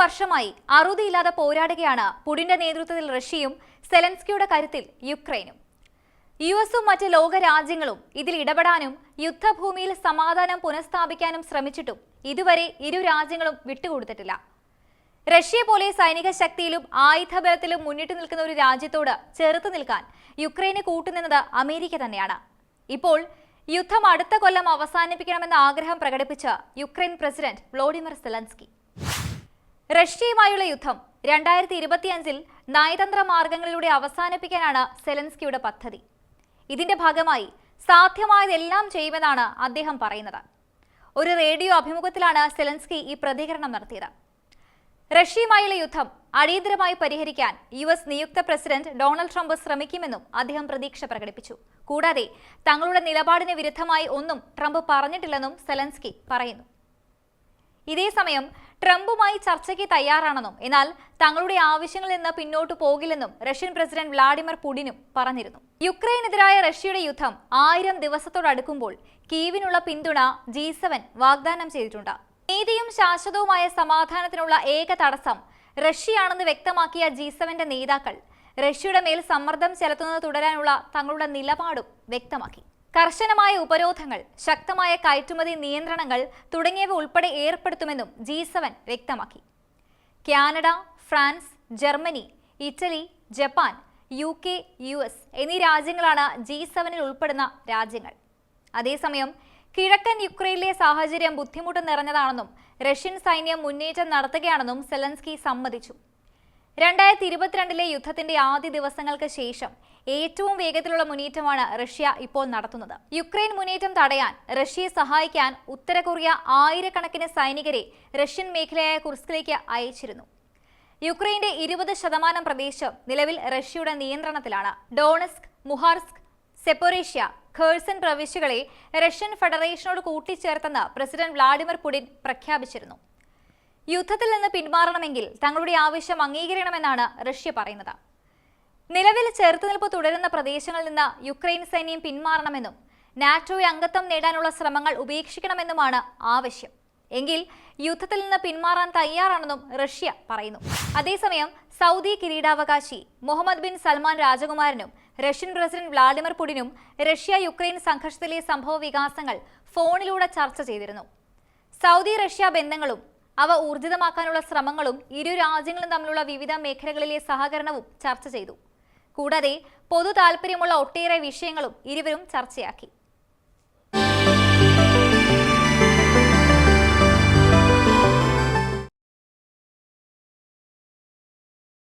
വർഷമായി അറുതിയില്ലാതെ പോരാടുകയാണ് പുടിന്റെ നേതൃത്വത്തിൽ റഷ്യയും സെലൻസ്കിയുടെ കരുത്തിൽ യുക്രൈനും. യു എസും മറ്റ് ലോകരാജ്യങ്ങളും ഇതിൽ ഇടപെടാനും യുദ്ധഭൂമിയിൽ സമാധാനം പുനഃസ്ഥാപിക്കാനും ശ്രമിച്ചിട്ടും ഇതുവരെ ഇരു രാജ്യങ്ങളും വിട്ടുകൊടുത്തിട്ടില്ല. റഷ്യ പോലെ സൈനിക ശക്തിയിലും ആയുധബലത്തിലും മുന്നിട്ട് നിൽക്കുന്ന ഒരു രാജ്യത്തോട് ചെറുത്തു നിൽക്കാൻ യുക്രൈന് കൂട്ടുനിന്നത് അമേരിക്ക തന്നെയാണ്. ഇപ്പോൾ യുദ്ധം അടുത്ത കൊല്ലം അവസാനിപ്പിക്കണമെന്ന ആഗ്രഹം പ്രകടിപ്പിച്ച യുക്രൈൻ പ്രസിഡന്റ് വ്ളോഡിമിർ സെലൻസ്കി. റഷ്യയുമായുള്ള യുദ്ധം രണ്ടായിരത്തി ഇരുപത്തിയഞ്ചിൽ നയതന്ത്ര മാർഗങ്ങളിലൂടെ അവസാനിപ്പിക്കാനാണ് സെലൻസ്കിയുടെ പദ്ധതി. ഇതിന്റെ ഭാഗമായി സാധ്യമായതെല്ലാം ചെയ്യുമെന്നാണ് അദ്ദേഹം പറയുന്നത്. ഒരു റേഡിയോ അഭിമുഖത്തിലാണ് സെലൻസ്കി ഈ പ്രതികരണം നടത്തിയത്. റഷ്യയുമായുള്ള യുദ്ധം അടിയന്തരമായി പരിഹരിക്കാൻ യു എസ് നിയുക്ത പ്രസിഡന്റ് ഡൊണാൾഡ് ട്രംപ് ശ്രമിക്കുമെന്നും അദ്ദേഹം പ്രതീക്ഷ പ്രകടിപ്പിച്ചു. കൂടാതെ തങ്ങളുടെ നിലപാടിന് വിരുദ്ധമായി ഒന്നും ട്രംപ് പറഞ്ഞിട്ടില്ലെന്നും സെലൻസ്കി പറയുന്നു. ഇതേസമയം ട്രംപുമായി ചർച്ചയ്ക്ക് തയ്യാറാണെന്നും എന്നാൽ തങ്ങളുടെ ആവശ്യങ്ങളിൽ നിന്ന് പിന്നോട്ട് പോകില്ലെന്നും റഷ്യൻ പ്രസിഡന്റ് വ്ളാഡിമിർ പുടിനും പറഞ്ഞിരുന്നു. യുക്രൈനെതിരായ റഷ്യയുടെ യുദ്ധം ആയിരം ദിവസത്തോടടുക്കുമ്പോൾ കീവിനുള്ള പിന്തുണ ജി വാഗ്ദാനം ചെയ്തിട്ടുണ്ട്. നീതിയും ശാശ്വതവുമായ സമാധാനത്തിനുള്ള ഏക തടസ്സം റഷ്യയാണെന്ന് വ്യക്തമാക്കിയ ജി സെവന്റെ നേതാക്കൾ റഷ്യയുടെ മേൽ സമ്മർദ്ദം ചെലുത്തുന്നത് തുടരാനുള്ള തങ്ങളുടെ നിലപാടും വ്യക്തമാക്കി. കർശനമായ ഉപരോധങ്ങൾ ശക്തമായ കയറ്റുമതി നിയന്ത്രണങ്ങൾ തുടങ്ങിയവ ഉൾപ്പെടെ ഏർപ്പെടുത്തുമെന്നും ജി സെവൻ വ്യക്തമാക്കി. Canada France Germany Italy Japan U K U S എന്നീ രാജ്യങ്ങളാണ് ജി സെവനിൽ ഉൾപ്പെടുന്ന രാജ്യങ്ങൾ. അതേസമയം കിഴക്കൻ യുക്രൈനിലെ സാഹചര്യം ബുദ്ധിമുട്ട് നിറഞ്ഞതാണെന്നും റഷ്യൻ സൈന്യം മുന്നേറ്റം നടത്തുകയാണെന്നും സെലൻസ്കി സമ്മതിച്ചു. രണ്ടായിരത്തി ഇരുപത്തിരണ്ടിലെ യുദ്ധത്തിന്റെ ആദ്യ ദിവസങ്ങൾക്ക് ശേഷം ഏറ്റവും വേഗത്തിലുള്ള മുന്നേറ്റമാണ് റഷ്യ ഇപ്പോൾ നടത്തുന്നത്. യുക്രൈൻ മുന്നേറ്റം തടയാൻ റഷ്യയെ സഹായിക്കാൻ ഉത്തര കൊറിയ ആയിരക്കണക്കിന് സൈനികരെ റഷ്യൻ മേഖലയായ കുർസ്കിലേക്ക് അയച്ചിരുന്നു. യുക്രൈന്റെ ഇരുപത് ശതമാനം പ്രദേശം നിലവിൽ റഷ്യയുടെ നിയന്ത്രണത്തിലാണ്. ഡോണസ്ക് മുഹാർസ്ക് സെപ്പൊറേഷ്യ ഖേഴ്സൺ പ്രവിശ്യകളെ റഷ്യൻ ഫെഡറേഷനോട് കൂട്ടിച്ചേർത്തെന്ന് പ്രസിഡന്റ് വ്ളാഡിമിർ പുടിൻ പ്രഖ്യാപിച്ചിരുന്നു. യുദ്ധത്തിൽ നിന്ന് പിന്മാറണമെങ്കിൽ തങ്ങളുടെ ആവശ്യം അംഗീകരിക്കണമെന്നാണ് റഷ്യ പറയുന്നത്. നിലവിൽ ചെറുത്തുനിൽപ്പ് തുടരുന്ന പ്രദേശങ്ങളിൽ നിന്ന് യുക്രൈൻ സൈന്യം പിന്മാറണമെന്നും നാറ്റോയെ അംഗത്വം നേടാനുള്ള ശ്രമങ്ങൾ ഉപേക്ഷിക്കണമെന്നുമാണ് ആവശ്യം. എങ്കിൽ യുദ്ധത്തിൽ നിന്ന് പിന്മാറാൻ തയ്യാറാണെന്നും റഷ്യ പറയുന്നു. അതേസമയം സൗദി കിരീടാവകാശി മുഹമ്മദ് ബിൻ സൽമാൻ രാജകുമാരനും റഷ്യൻ പ്രസിഡന്റ് വ്ളാഡിമിർ പുടിനും റഷ്യ യുക്രൈൻ സംഘർഷത്തിലെ സംഭവ വികാസങ്ങൾ ഫോണിലൂടെ ചർച്ച ചെയ്തിരുന്നു. സൗദി റഷ്യ ബന്ധങ്ങളും അവ ഊർജിതമാക്കാനുള്ള ശ്രമങ്ങളും ഇരു രാജ്യങ്ങളും തമ്മിലുള്ള വിവിധ മേഖലകളിലെ സഹകരണവും ചർച്ച ചെയ്തു. കൂടാതെ പൊതു താൽപ്പര്യമുള്ള ഒട്ടേറെ വിഷയങ്ങളും ഇരുവരും ചർച്ചയാക്കി.